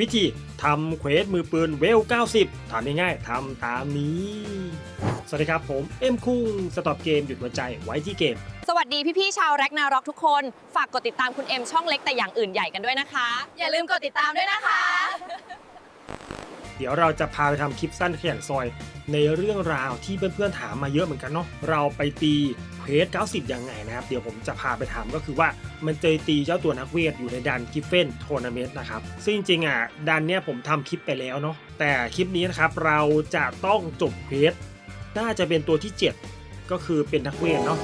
วิธีทำเควสมือปืนเวล 90ทำง่ายๆทำตามนี้ สวัสดีครับผม เอ็มคุงสต็อปเกมหยุดหัวใจไว้ที่เกม สวัสดีพี่ๆชาวแร็กนาร็อกทุกคน ฝากกดติดตามคุณเอ็มช่องเล็กแต่อย่างอื่นใหญ่กันด้วยนะคะ อย่าลืมกดติดตามด้วยนะคะ เดี๋ยวเราจะพาไปทำคลิปสั้นขยันซอย ในเรื่องราวที่เพื่อนๆถามมาเยอะเหมือนกันเนาะเราไปตีเควส90 ยังไงนะครับ เดี๋ยวผมจะพาไปทำก็คือว่ามันเจอตีเจ้าตัวนักเวทอยู่ในดันกิฟเฟนทัวร์นาเมนต์นะครับ ซึ่งจริงๆอะดันเนี่ยผมทำคลิปไปแล้วเนาะแต่คลิปนี้นะครับเราจะต้องจบเควสน่าจะเป็นตัวที่ 7 ก็คือเป็นนักเวทเนาะ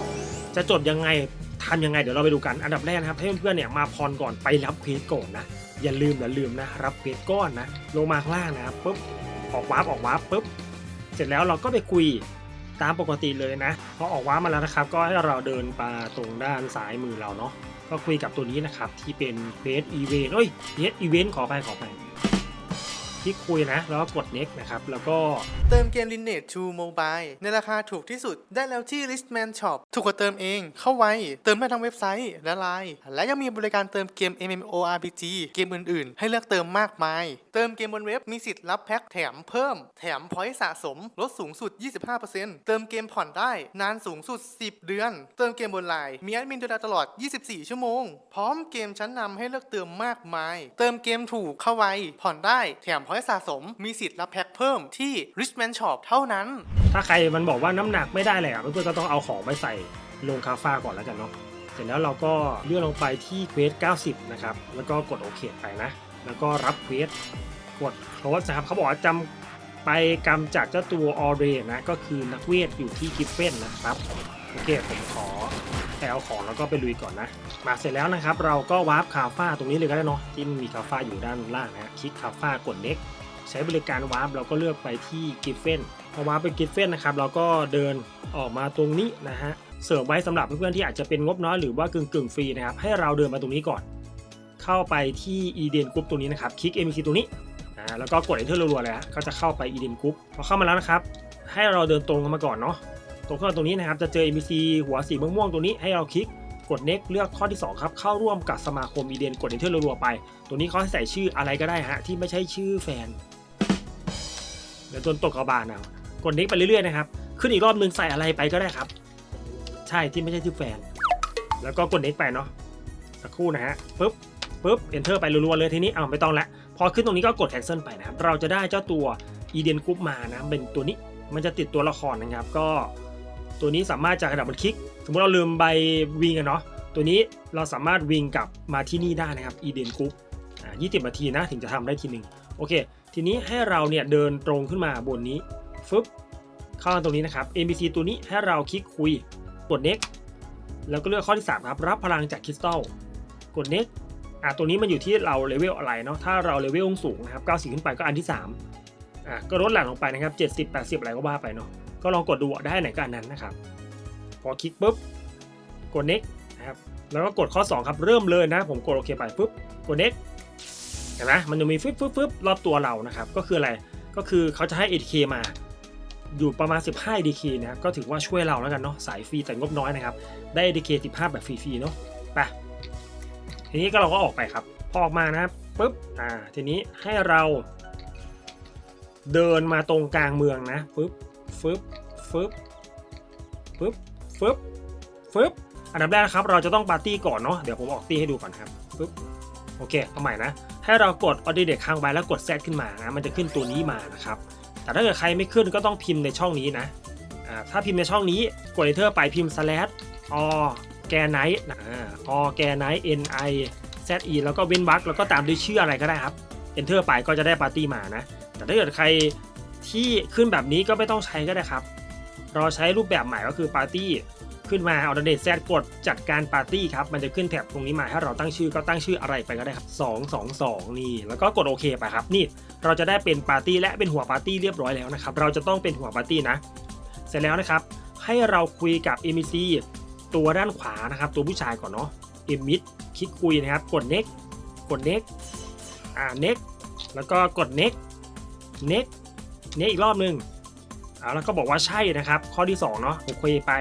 จะจบยังไงทำยังไงเดี๋ยวเราไปดูกันอันดับแรกนะครับให้เพื่อนๆเนี่ยมาพรก่อนไปรับเควสก่อนนะ อย่าลืมอย่าลืมนะรับเพชรก้อนนะลงมาข้างล่างนะครับปุ๊บออกวาร์ปออกวาร์ปปุ๊บเสร็จแล้วเราก็ไปคุยตามปกติเลยนะพอออกวาร์ปมาแล้วนะครับ ก็ให้เราเดินไปตรงด้านซ้ายมือเราเนาะก็คุยกับตัวนี้นะครับที่เป็นเพจอีเวนต์เอ้ยเพจอีเวนต์ขอไปขอไป ที่คุยนะ แล้วก็กด next นะครับ แล้วก็เติมเกม Lineage 2 Mobile ในราคาถูกที่สุดได้แล้วที่ Listman Shop ถูกกว่าเติมเอง เข้าไว เติมได้ทั้งเว็บไซต์และไลน์และยังมีบริการเติมเกม MMORPG เกมอื่นๆ ให้เลือกเติมมากมาย เติมเกมบนเว็บมีสิทธิ์รับแพ็คแถมเพิ่ม แถมพอยต์สะสม ลดสูงสุด 25%เติมเกมผ่อนได้ นานสูงสุด 10 เดือน เติมเกมบนไลน์มีแอดมินดูแลตลอด 24 ชั่วโมง พร้อมเกมชั้นนำให้เลือกเติมมากมาย เติมเกมถูกเข้าไวผ่อนได้แถมพอยต์สะสม มีสิทธิ์รับแพ็คเพิ่มที่ Richman Shop เท่านั้น ถ้าใครมันบอกว่าน้ำหนักไม่ได้เลยอะเพื่อนๆก็ต้องเอาของไปใส่ลงคาฟ้าก่อนแล้วกันเนาะเสร็จแล้วเราก็เลื่อนลงไปที่เควส90 นะครับ แล้วก็กดโอเคไปนะ แล้วก็รับเควสกด close นะครับเขาบอกว่าจำไปกำจัดเจ้าตัวออเรนะ ก็คือนักเวทอยู่ที่กิฟเฟนนะครับ โอเค ผมขอ แอลของแล้วก็ไปลุยก่อนนะ มาเสร็จแล้วนะครับ เราก็วาร์ปคาฟ้าตรงนี้เลยก็ได้เนาะที่มีคาฟ้าอยู่ด้านล่างนะฮะคลิกคาฟ้ากดเน็ก ใช้บริการวาร์ปเราก็เลือกไปที่กิฟเฟนพอวาร์ปไปกิฟเฟนนะครับเราก็เดินออกมาตรงนี้นะฮะเสริมไว้สำหรับเพื่อนๆที่อาจจะเป็นงบน้อยหรือว่ากึ่งกึ่งฟรีนะครับให้เราเดินมาตรงนี้ก่อน เข้าไปที่ Eden Group ตรงนี้นะครับคลิก MVC ตรงนี้อ่าแล้วก็กด Enter รัวๆเลยฮะก็จะเข้าไป Eden Group พอเข้ามาแล้วนะครับให้เราเดินตรงกันมาก่อนเนาะ ตรงข้ามาตรงนี้นะครับจะเจอ MVC หัวสีม่วงๆตรงนี้ให้เราคลิกกด next เลือกข้อที่สองครับ เข้าร่วมกับสมาคม Eden กด Enter รัวๆไป ตัวนี้เขาให้ใส่ชื่ออะไรก็ได้ฮะ ที่ไม่ใช่ชื่อแฟน เดี๋ยวโดนตกกระบาลเอากดเน็กไปเรื่อยๆนะครับ ขึ้นอีกรอบนึงใส่อะไรไปก็ได้ครับ ใช่ที่ไม่ใช่ชื่อแฟน แล้วก็กดเน็กไปเนาะสักครู่นะฮะปึ๊บปึ๊บ enter ไปรัวๆเลยทีนี้เอาไม่ต้องละพอขึ้นตรงนี้ก็กด cancel ไปนะครับเราจะได้เจ้าตัว Eden Group มานะเป็นตัวนี้มันจะติดตัวละครนะครับก็ ตัวนี้สามารถจะกระดับบนคลิก สมมติเราลืมใบวิงอะเนาะตัวนี้เราสามารถวิงกลับมาที่นี่ได้นะครับ Eden Group อ่า20นาทีนะถึงจะทำได้ทีหนึ่งโอเค ทีนี้ให้เราเนี่ยเดินตรงขึ้นมาบนนี้ฟึบเข้ามาตรงนี้นะครับ NPC ตัวนี้ให้เราคลิกคุยกด next แล้วก็เลือกข้อที่ 3 ครับ รับพลังจากคริสตัลกด next อะตัวนี้มันอยู่ที่เราเลเวลอะไรเนาะถ้าเราเลเวลสูงนะครับ 90 ขึ้นไปก็อันที่3อะก็ลดหลั่นลงไปนะครับ 70 80 อะไรก็ว่าไปเนาะ ก็ลองกดดูได้ไหนก็อันนั้นนะครับ พอคลิกปุ๊บกด next นะครับแล้วก็กดข้อ 2 ครับเริ่มเลยนะ ผมกดโอเคไปปุ๊บกด next เห็นไหมมันจะมีฟึบฟึบฟึบรอบตัวเรานะครับ ก็คืออะไรก็คือเขาจะให้ ATK มาอยู่ประมาณ 15 ATK นะครับก็ถือว่าช่วยเราแล้วกันเนาะสายฟรีแต่งบน้อยนะครับ ได้ ATK 15 แบบฟรีๆเนาะไปทีนี้ก็เราก็ออกไปครับพอออกมานะครับปุ๊บอ่าทีนี้ให้เราเดินมาตรงกลางเมืองนะปุ๊บ ฟึบฟึบฟึบฟึบฟึบอันดับแรกนะครับเราจะต้องปาร์ตี้ก่อนเนาะเดี๋ยวผมออกตี้ให้ดูก่อนครับปุ๊บโอเคเอาใหม่นะ ให้เรากดออเดเด็กค้างไว้แล้วกดแซดขึ้นมานะมันจะขึ้นตัวนี้มานะครับ แต่ถ้าเกิดใครไม่ขึ้นก็ต้องพิมพ์ในช่องนี้นะอ่าถ้าพิมพ์ในช่องนี้กด enter ไปพิมพ์ slash o แกไนท์นะออแกไนท์ n i z e แล้วก็เว้นวรรคแล้วก็ตามด้วยชื่ออะไรก็ได้ครับ enter ไปก็จะได้ปาร์ตี้มานะ แต่ถ้าเกิดใคร ที่ขึ้นแบบนี้ก็ไม่ต้องใช้ก็ได้ครับ เราใช้รูปแบบใหม่ก็คือปาร์ตี้ขึ้นมาเอาเดตแซดกดจัดการปาร์ตี้ครับ มันจะขึ้นแถบตรงนี้มาให้เราตั้งชื่อก็ตั้งชื่ออะไรไปก็ได้ครับ 2 2 2 นี่ แล้วก็กดโอเคไปครับ นี่เราจะได้เป็นปาร์ตี้และเป็นหัวปาร์ตี้เรียบร้อยแล้วนะครับ เราจะต้องเป็นหัวปาร์ตี้นะ เสร็จแล้วนะครับ ให้เราคุยกับ MEC ตัวด้านขวานะครับ ตัวผู้ชายก่อนเนาะเอมิดคลิกคุยนะครับ กด next กด next อ่า next แล้วก็กด next next next อีกรอบหนึ่งอ่าแล้วก็บอกว่าใช่นะครับ ข้อที่2เนาะผมคุยไป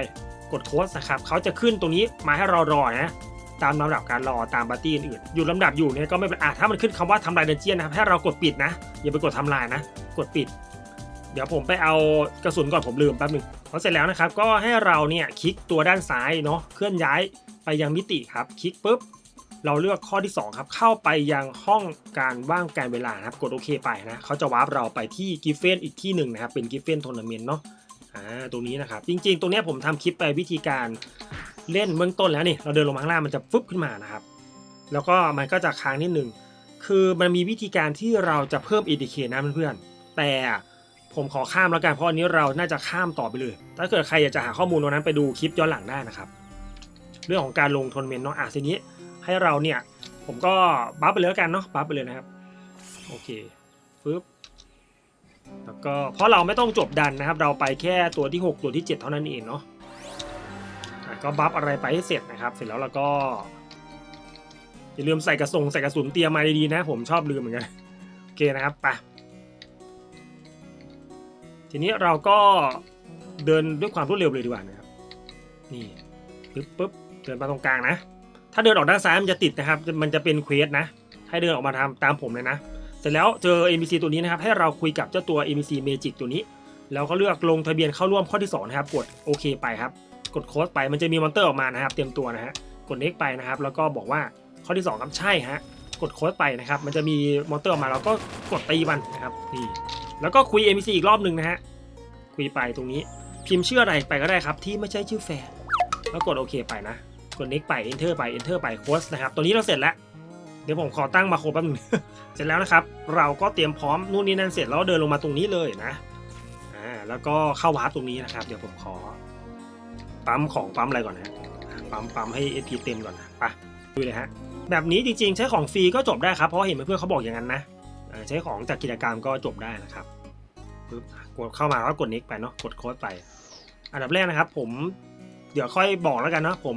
กดโค้ดนะครับเขาจะขึ้นตรงนี้มาให้เรารอนะตามลำดับการรอตามปาร์ตี้อื่นๆอยู่ลำดับอยู่เนี่ยก็ไม่เป็นอะถ้ามันขึ้นคำว่าทำลายเดนเจียนนะครับให้เรากดปิดนะ อย่าไปกดทำลายนะ กดปิด เดี๋ยวผมไปเอากระสุนก่อนผมลืมแป๊บหนึงพอเสร็จแล้วนะครับ ก็ให้เราเนี่ยคลิกตัวด้านซ้ายเนาะเคลื่อนย้ายไปยังมิติครับ คลิกปุ๊บ เราเลือกข้อที่ 2 ครับ เข้าไปยังห้องการว่างการเวลานะครับ กดโอเคไปนะเขาจะวาร์ปเราไปที่กิฟเฟนอีกที่หนึ่งนะครับ เป็นกิฟเฟนทัวร์นาเมนต์เนาะอ่าตรงนี้นะครับ จริงๆ ตรงเนี้ยผมทำคลิปไปวิธีการเล่นเบื้องต้นแล้วนี่ เราเดินลงมาข้างล่างมันจะฟึบขึ้นมานะครับ แล้วก็มันก็จะค้างนิดนึงคือมันมีวิธีการที่เราจะเพิ่ม ADK นะเพื่อนๆแต่ผมขอข้ามแล้วกันเพราะอันนี้เราน่าจะข้ามต่อไปเลย ถ้าเกิดใครอยากจะหาข้อมูลตรงนั้นไปดูคลิปย้อนหลังได้นะครับ เรื่องของการลงทัวร์นาเมนต์เนาะอะทีนี้ ให้เราเนี่ย ผมก็บัฟไปเลยแล้วกันเนาะบัฟไปเลยนะครับ โอเคฟึบแล้วก็เพราะเราไม่ต้องจบดันนะครับ เราไปแค่ตัวที่ 6 ตัวที่ 7 เท่านั้นเองเนาะอะก็บัฟอะไรไปให้เสร็จนะครับ เสร็จแล้วเราก็ อย่าลืมใส่กระสงใส่กระสุนเตรียมมาดีๆนะ ผมชอบลืมเหมือนกันโอเคนะครับไปทีนี้เราก็เดินด้วยความรวดเร็วเลยดีกว่านะครับ นี่ปึ๊บปึ๊บเดินมาตรงกลางนะ ถ้าเดินออกด้านซ้ายมันจะติดนะครับ มันจะเป็นเควสนะ ให้เดินออกมาทำตามผมเลยนะ เสร็จแล้วเจอ NPC ตัวนี้นะครับ ให้เราคุยกับเจ้าตัว NPC Magic ตัวนี้ แล้วก็เลือกลงทะเบียนเข้าร่วมข้อที่2นะครับ กดโอเคไปครับ กดโค้ดไป มันจะมีมอนเตอร์ออกมานะครับ เตรียมตัวนะฮะ กดเน็กไปนะครับ แล้วก็บอกว่าข้อที่2ครับ ใช่ฮะ กดโค้ดไปนะครับ มันจะมีมอนเตอร์ออกมา เราก็กดตีมันนะครับ นี่ แล้วก็คุย NPC อีกรอบหนึ่งนะฮะ คุยไปตรงนี้ พิมพ์ชื่ออะไรไปก็ได้ครับ ที่ไม่ใช่ชื่อแฟนแล้วกดโอเคไปนะ กด next ไป enter ไป enter ไปโค้ดนะครับ ตัวนี้เราเสร็จแล้ว เดี๋ยวผมขอตั้งมาโครแป๊บนึง เสร็จแล้วนะครับ เราก็เตรียมพร้อมนู่นนี่นั่นเสร็จแล้วเดินลงมาตรงนี้เลยนะ อ่า แล้วก็เข้าวาร์ปตรงนี้นะครับ เดี๋ยวผมขอ ปั๊มของปั๊มอะไรก่อนนะ ปั๊มปั๊มให้ SP เต็มก่อนนะไปดูเลยฮะ แบบนี้จริงๆ ใช้ของฟรีก็จบได้ครับ เพราะเห็นเพื่อนเขาบอกอย่างนั้นนะใช้ของจากกิจกรรมก็จบได้นะครับปึ๊บกดเข้ามาแล้วกด next ไปเนาะ กดโค้ดไป อันดับแรกนะครับ ผมเดี๋ยวค่อยบอกแล้วกันเนาะผม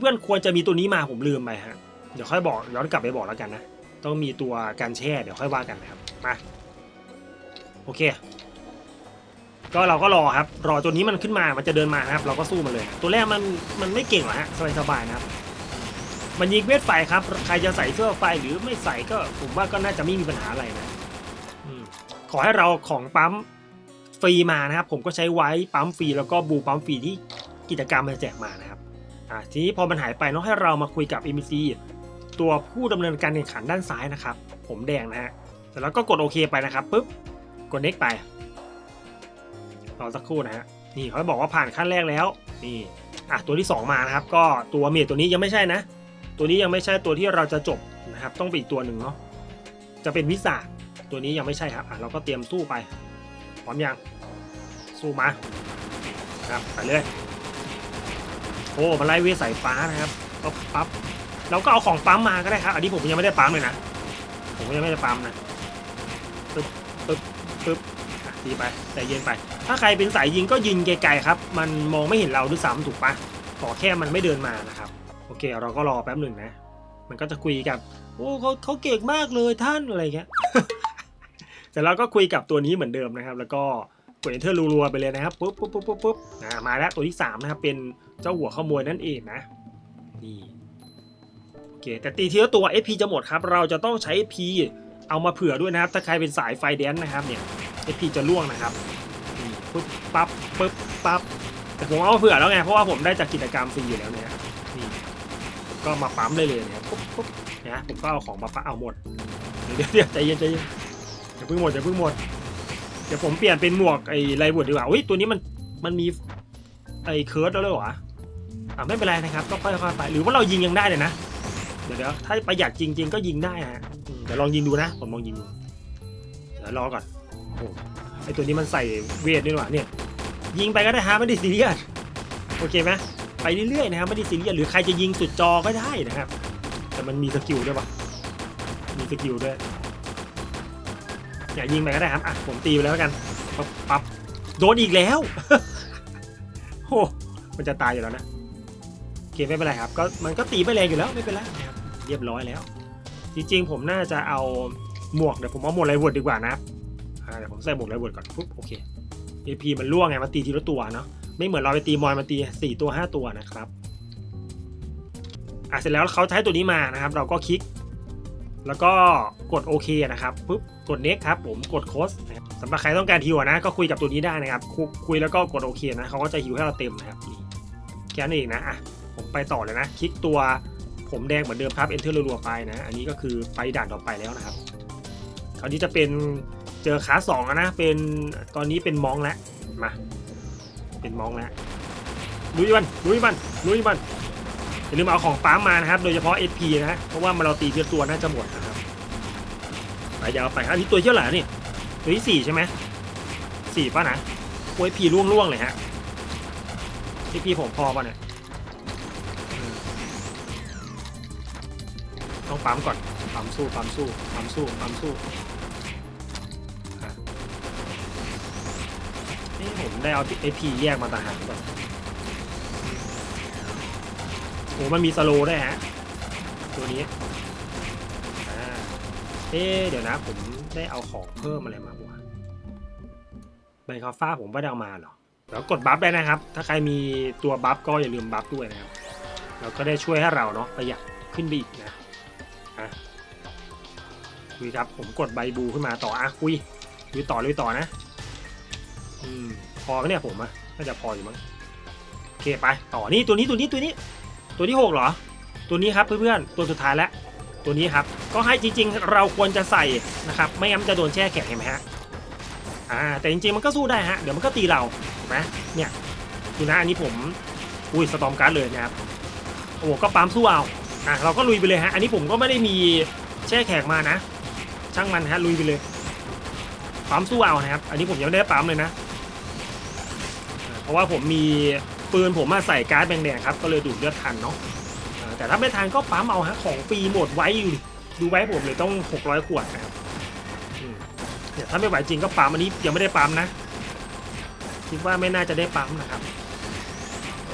เพื่อนๆควรจะมีตัวนี้มาผมลืมไปฮะเดี๋ยวค่อยบอกย้อนกลับไปบอกแล้วกันนะต้องมีตัวการแช่เดี๋ยวค่อยว่ากันนะครับมาโอเค ก็เราก็รอครับ รอตัวนี้มันขึ้นมามันจะเดินมาครับ เราก็สู้มันเลย ตัวแรกมันมันไม่เก่งหรอฮะสบายๆนะครับมันยิงเวทไฟครับ ใครจะใส่เสื้อไฟหรือไม่ใส่ก็ผมว่าก็น่าจะไม่มีปัญหาอะไรนะอขอให้เราของปั๊มฟรีมานะครับ ผมก็ใช้ไว้ปั๊มฟรีแล้วก็บูปั๊มฟรีที่กิจกรรมมันแจกมานะครับ อ่าทีนี้พอมันหายไปเนาะให้เรามาคุยกับ MBC ตัวผู้ดำเนินการแข่งขันด้านซ้ายนะครับ ผมแดงนะฮะเสร็จแล้วก็กดโอเคไปนะครับปุ๊บกด next ไปรอสักครู่นะฮะนี่เขาบอกว่าผ่านขั้นแรกแล้วนี่อะตัวที่ 2 มานะครับ ก็ตัวเมียตัวนี้ยังไม่ใช่นะ ตัวนี้ยังไม่ใช่ตัวที่เราจะจบนะครับ ต้องเป็นอีกตัวหนึ่งเนาะจะเป็นวิสาตัวนี้ยังไม่ใช่ครับอะเราก็เตรียมสู้ไปพร้อมยังสู้มาครับไปเลย โอ้มาไล่เวทสายฟ้านะครับก็ปั๊บเราก็เอาของปั๊มมาก็ได้ครับอันนี้ผมยังไม่ได้ปั๊มเลยนะผมยังไม่ได้ปั๊มนะปึ๊บปึ๊บปึ๊บดีไปใจเย็นไป ถ้าใครเป็นสายยิงก็ยิงไกลๆครับ มันมองไม่เห็นเราด้วยซ้ำถูกปะขอแค่มันไม่เดินมานะครับ โอเค เราก็รอแป๊บหนึ่งนะ มันก็จะคุยกับ โอ้เขาเขาเก่งมากเลยท่านอะไรเงี้ยแต่เราก็คุยกับตัวนี้เหมือนเดิมนะครับ แล้วก็กด enter รัวๆไปเลยนะครับปุ๊บปุ๊บปุ๊บปุ๊บปุ๊บอ่ามาแล้วตัวที่สามนะครับเป็น เจ้าหัวขโมยนั่นเองนะนี่โอเคแต่ตีทีละตัว SP จะหมดครับ เราจะต้องใช้ SP เอามาเผื่อด้วยนะครับ ถ้าใครเป็นสายไฟแดนนะครับเนี่ย SP จะล่วงนะครับนี่ปุ๊บปั๊บปุ๊บปั๊บแต่ผมเอามาเผื่อแล้วไงเพราะว่าผมได้จากกิจกรรมฟรีอยู่แล้วเนี่ยนี่ก็มาปั๊มได้เลยนะครับปุ๊บปุ๊บนะผมก็เอาของมาปั๊มเอาหมดเดี๋ยวเดี๋ยวใจเย็นใจเย็นอย่าเพิ่งหมดอย่าเพิ่งหมดเดี๋ยวผมเปลี่ยนเป็นหมวกไอ้ไรบวดดีกว่าอุ้ยตัวนี้มันมันมี ไอ้เคิร์ดแล้วเลยเหรออ่าไม่เป็นไรนะครับก็ค่อยๆไปหรือว่าเรายิงยังได้เลยนะเดี๋ยวเดี๋ยวถ้าประหยัดจริง ๆ ก็ยิงได้ฮะเดี๋ยวลองยิงดูนะผมลองยิงดูเดี๋ยวรอก่อนโอ้ไอ้ตัวนี้มันใส่เวทด้วยว่ะเนี่ยยิงไปก็ได้ฮะไม่ได้ซีเรียสโอเคไหมไปเรื่อยๆนะครับไม่ได้ซีเรียสหรือใครจะยิงสุดจอก็ได้นะครับ แต่มันมีสกิลด้วยปะมีสกิลด้วยอย่ายิงไปก็ได้ครับอะผมตีไปแล้วกันปั๊บปั๊บโดนอีกแล้ว มันจะตายอยู่แล้วนะโอเคไม่เป็นไรครับก็มันก็ตีไม่แรงอยู่แล้วไม่เป็นไรนะครับเรียบร้อยแล้ว จริงๆผมน่าจะเอาหมวกเดี๋ยวผมเอาหมวกไรวดดีกว่านะครับอ่าเดี๋ยวผมใส่หมวกไรวดก่อนปุ๊บโอเค AP มันล่วงไงมันตีทีละตัวเนาะไม่เหมือนเราไปตีมอยมันตีสี่ตัวห้าตัวนะครับอะเสร็จแล้วเขาให้ตัวนี้มานะครับ เราก็คลิก แล้วก็กดโอเคนะครับปุ๊บกด next ครับผมกดโค้ดนะครับสำหรับใครต้องการฮิวนะ ก็คุยกับตัวนี้ได้นะครับคุยแล้วก็กดโอเคนะเขาก็จะฮิวให้เราเต็มนะครับ แค่นั้นเองนะอะผมไปต่อเลยนะ คลิกตัวผมแดงเหมือนเดิมครับ enter รัวๆไปนะ อันนี้ก็คือไปด่านต่อไปแล้วนะครับ คราวนี้จะเป็นเจอขาสองนะ เป็นตอนนี้เป็นมองแล้ว มา เป็นมองแล้วลุยมันลุยมันลุยมันอย่าลืมเอาของปั๊มมานะครับ โดยเฉพาะ SP นะเพราะว่ามันเราตีเทียตัวน่าจะหมดนะครับไปยาวไปครับอันนี้ตัวเที่ยวไหร่นี่ตัวที่สี่ใช่ไหมสี่ป่ะนะโอ้ยพีล่วงล่วงๆเลยฮะ SP ผมพอป่ะเนี่ยต้องปั๊มก่อนปั๊มสู้ปั๊มสู้ปั๊มสู้ปั๊มสู้นี่ผมได้เอา AP แยกมาต่างหากก่อนโอ้มันมีสโลได้วยฮะ ตัวนี้เอ๊เดี๋ยวนะ ผมได้เอาของเพิ่มอะไรมาบ้างใบคาฟ้าผมไม่ได้เอามาเหรอ แล้วกดบัฟได้นะครับ ถ้าใครมีตัวบัฟก็อย่าลืมบัฟด้วยนะครับเราก็ได้ช่วยให้เราเนาะประหยัดขึ้นไปอีกนะอะคุยครับผมกดใบบูขึ้นมาต่ออะคุยคุยต่อเลยต่อนะอืมพอไหมเนี่ยผมอะน่าจะพออยู่มั้งโอเคไปต่อนี่ตัวนี้ตัวนี้ตัวนี้ ตัวที่หกเหรอ ตัวนี้ครับเพื่อนๆตัวสุดท้ายแล้วตัวนี้ครับก็ให้จริง ๆ เราควรจะใส่นะครับ ไม่งั้นจะโดนแช่แข็งเห็นไหมฮะอ่าแต่จริงๆมันก็สู้ได้ฮะเดี๋ยวมันก็ตีเรา นไหมเนี่ยดูนะอันนี้ผมอุ้ยสตอมการ์ดเลยนะครับโอ้ก็ปั๊มสู้เอาอะเราก็ลุยไปเลยฮะอันนี้ผมก็ไม่ได้มีแช่แข็งมานะ ช่างมันฮะลุยไปเลยปั๊มสู้เอานะครับ อันนี้ผมยังไม่ได้ปั๊มเลยนะ เพราะว่าผมมีปืนผมมาใส่การ์ดแดงๆครับก็เลยดูดเลือดทันเนาะแต่ถ้าไม่ทันก็ปั๊มเอาฮะของฟรีหมดไว้อยู่ดูไว้ผมเลยต้อง 600 ขวดนะครับเนี่ยถ้าไม่ไหวจริงก็ปั๊มอันนี้ยังไม่ได้ปั๊มนะ คิดว่าไม่น่าจะได้ปั๊มนะครับ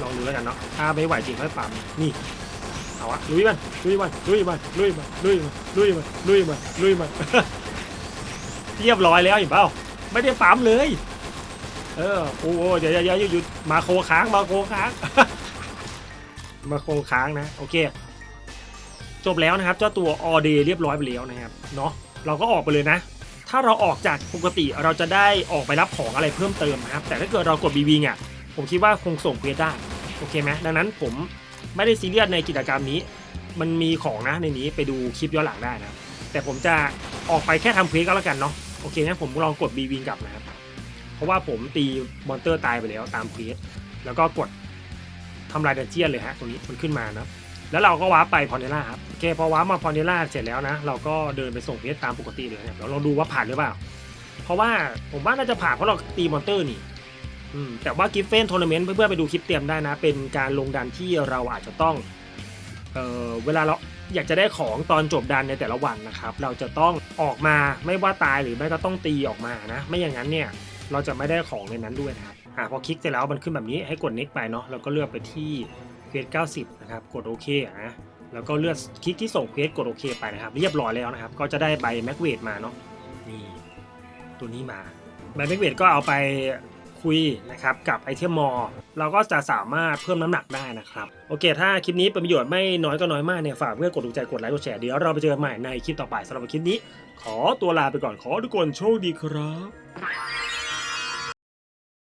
ลองดูแล้วกันเนาะถ้าไม่ไหวจริงค่อยปั๊มนี่เอาอะลุยมันลุยมันลุยมันลุยมันลุยมันลุยมันลุยมันลุยมันเรียบร้อยแล้วเห็นเปล่าไม่ได้ปั๊มเลย เออโอ้โหเดี๋ยวเดี๋ยวเดี๋ยวหยุดมาโคค้างมาโคค้าง มาโคค้างนะโอเค จบแล้วนะครับ เจ้าตัวออเดย์เรียบร้อยไปแล้วนะครับเนาะเราก็ออกไปเลยนะ ถ้าเราออกจากปกติเราจะได้ออกไปรับของอะไรเพิ่มเติมนะครับ แต่ถ้าเกิดเรากดบีวิงอะผมคิดว่าคงส่งเควสได้โอเคไหมดังนั้นผมไม่ได้ซีเรียสในกิจกรรมนี้ มันมีของนะในนี้ไปดูคลิปย้อนหลังได้นะแต่ผมจะออกไปแค่ทำเควสก็แล้วกันเนาะโอเคงั้นผมลองกดบีวิงกลับนะครับ เพราะว่าผมตีมอนเตอร์ตายไปแล้วตามเควสแล้วก็กดทำลายดันเจียนเลยฮะตรงนี้มันขึ้นมานะ แล้วเราก็ว้าไปพอนเนล่าครับโอเคพอว้ามาพอนเนล่าเสร็จแล้วนะ เราก็เดินไปส่งเพจตามปกติเลยเดี๋ยเราดูว่าผ่านหรือเปล่า เพราะว่าผมว่าน่าจะผ่านเพราะเราตีมอนเตอร์นี่แต่ว่ากิฟเฟนทัวร์นาเมนต์เพื่อนๆไปดูคลิปเตรียมได้นะ เป็นการลงดันที่เราอาจจะต้องเออเวลาเราอยากจะได้ของตอนจบดันในแต่ละวันนะครับ เราจะต้องออกมาไม่ว่าตายหรือไม่ก็ต้องตีออกมานะ ไม่อย่างนั้นเนี่ยเราจะไม่ได้ของในนั้นด้วยนะครับอ่าพอคลิกเสร็จแล้วมันขึ้นแบบนี้ให้กด next ไปเนาะแล้วก็เลือกไปที่ เควส90 นะครับ กดโอเคนะแล้วก็เลือกคลิกที่ส่งเควสกดโอเคไปนะครับ เรียบร้อยแล้วนะครับ ก็จะได้ใบแม็กเวทมาเนาะนี่ตัวนี้มาใบแม็กเวทก็เอาไปคุยนะครับกับไอเทมมอเราก็จะสามารถเพิ่มน้ำหนักได้นะครับ โอเค ถ้าคลิปนี้เป็นประโยชน์ไม่น้อยก็น้อยมากเนี่ยฝากเพื่อนกดถูกใจกดไลค์กดแชร์เดี๋ยวเราไปเจอกันใหม่ในคลิปต่อไปสำหรับคลิปนี้ ขอตัวลาไปก่อนขอทุกคนโชคดีครับ